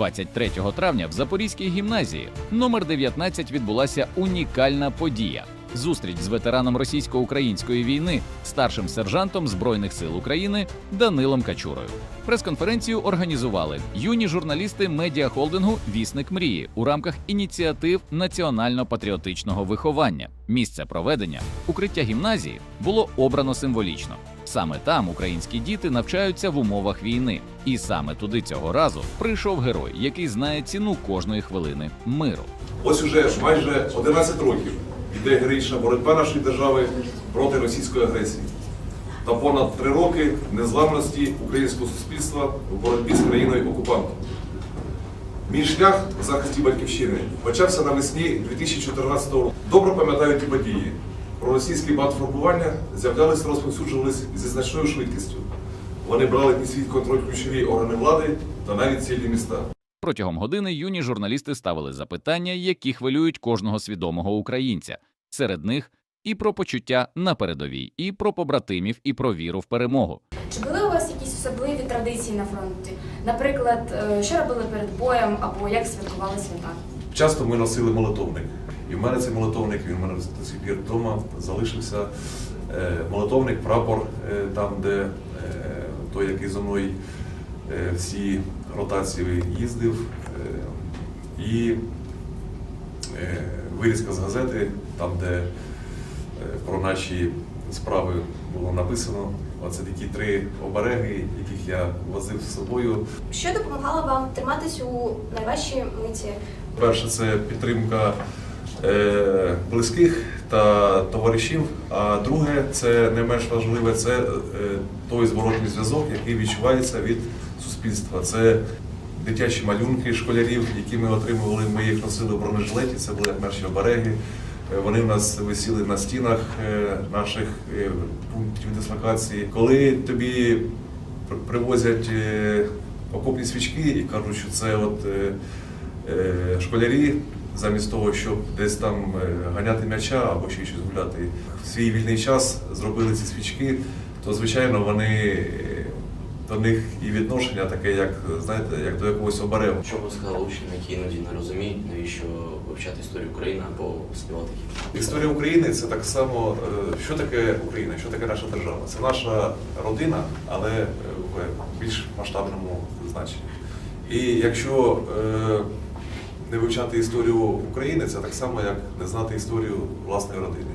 23 травня в Запорізькій гімназії номер 19 відбулася унікальна подія. Зустріч з ветераном російсько-української війни, старшим сержантом Збройних сил України Данилом Качурою. Прес-конференцію організували юні журналісти медіахолдингу Вісник мрії у рамках ініціатив національно-патріотичного виховання. Місце проведення укриття гімназії було обрано символічно. Саме там українські діти навчаються в умовах війни, і саме туди цього разу прийшов герой, який знає ціну кожної хвилини миру. Ось уже майже 11 років йде героїчна боротьба нашої держави проти російської агресії. Та понад три роки незламності українського суспільства в боротьбі з країною окупантом. Мій шлях в захисті батьківщини почався навесні 2014 року. Добре пам'ятаю ті події. Про російські бандформування з'являлися розповсюджувалися зі значною швидкістю. Вони брали під свій контроль ключові органи влади та навіть цілі міста. Протягом години юні журналісти ставили запитання, які хвилюють кожного свідомого українця. Серед них і про почуття на передовій, і про побратимів, і про віру в перемогу. Чи були у вас якісь особливі традиції на фронті? Наприклад, е, що робили перед боєм або як святкували свята? Часто ми носили молитовник. І в мене цей молитовник, він в мене до сих пір вдома залишився. Е, Молитовник, прапор, е, там, де той, який зо мною всі ротації їздив. І вирізка з газети, там, де е, про наші справи було написано. Оце такі три обереги, яких я возив з собою. Що допомагало вам триматись у найважчій миті? Перше, це підтримка е, близьких та товаришів. А друге, це не менш важливе, це е, той зворотній зв'язок, який відчувається від суспільства. Це дитячі малюнки школярів, які ми отримували. Ми їх носили в бронежилеті. Це були наші обереги. Е, Вони в нас висіли на стінах е, наших е, пунктів дислокації. Коли тобі привозять окопні свічки і кажуть, що це от школярі, замість того, щоб десь там ганяти м'яча або ще щось гуляти, в свій вільний час зробили ці свічки, то звичайно вони до них і відношення таке, як знаєте, як до якогось оберегу. Що ви сказали учням, які іноді не розуміють, навіщо вивчати історію України або співати гімн? Історія України це так само, е, що таке Україна, що таке наша держава. Це наша родина, але е, в більш масштабному значенні. І якщо е, не вивчати історію України, це так само, як не знати історію власної родини,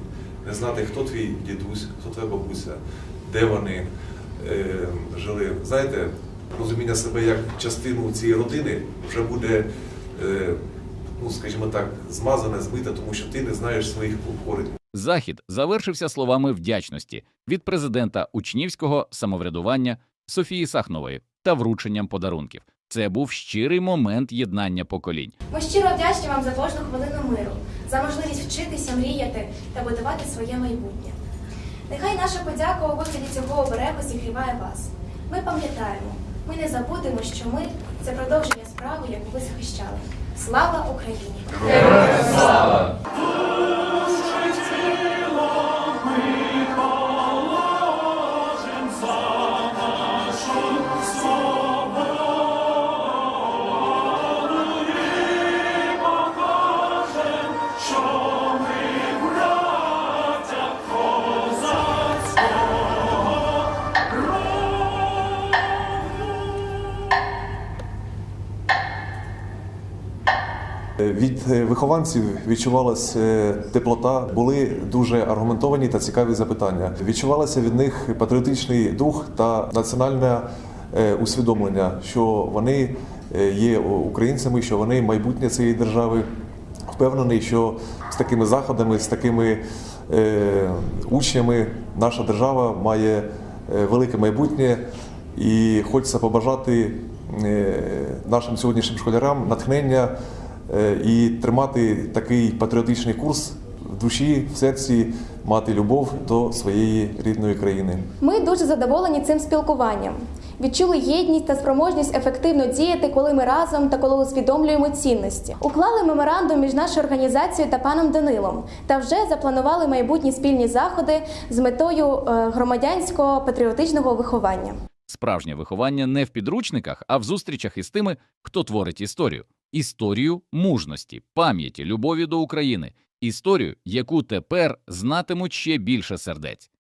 не знати, хто твій дідусь, хто твоя бабуся, де вони жили. Знаєте, розуміння себе як частину цієї родини вже буде. Е, ну, скажімо так, змазане, змите, тому що ти не знаєш своїх коренів. Захід завершився словами вдячності від президента учнівського самоврядування Софії Сахнової та врученням подарунків. Це був щирий момент єднання поколінь. Ми щиро вдячні вам за кожну хвилину миру, за можливість вчитися, мріяти та будувати своє майбутнє. Нехай наша подяка у вигляді цього оберегу зігріває вас. Ми пам'ятаємо, ми не забудемо, що ми це продовження справи, яку ви захищали. Слава Україні! Від е, вихованців відчувалася е, теплота, були дуже аргументовані та цікаві запитання. Відчувалося від них патріотичний дух та національне е, усвідомлення, що вони є українцями, що вони майбутнє цієї держави. Впевнений, що з такими заходами, з такими учнями наша держава має велике майбутнє, і хочеться побажати нашим сьогоднішнім школярам натхнення і тримати такий патріотичний курс в душі, в серці, мати любов до своєї рідної країни. Ми дуже задоволені цим спілкуванням. Відчули єдність та спроможність ефективно діяти, коли ми разом та коли усвідомлюємо цінності. Уклали меморандум між нашою організацією та паном Данилом та вже запланували майбутні спільні заходи з метою е, громадянського патріотичного виховання. Справжнє виховання не в підручниках, а в зустрічах із тими, хто творить історію. Історію мужності, пам'яті, любові до України, історію, яку тепер знатимуть ще більше сердець.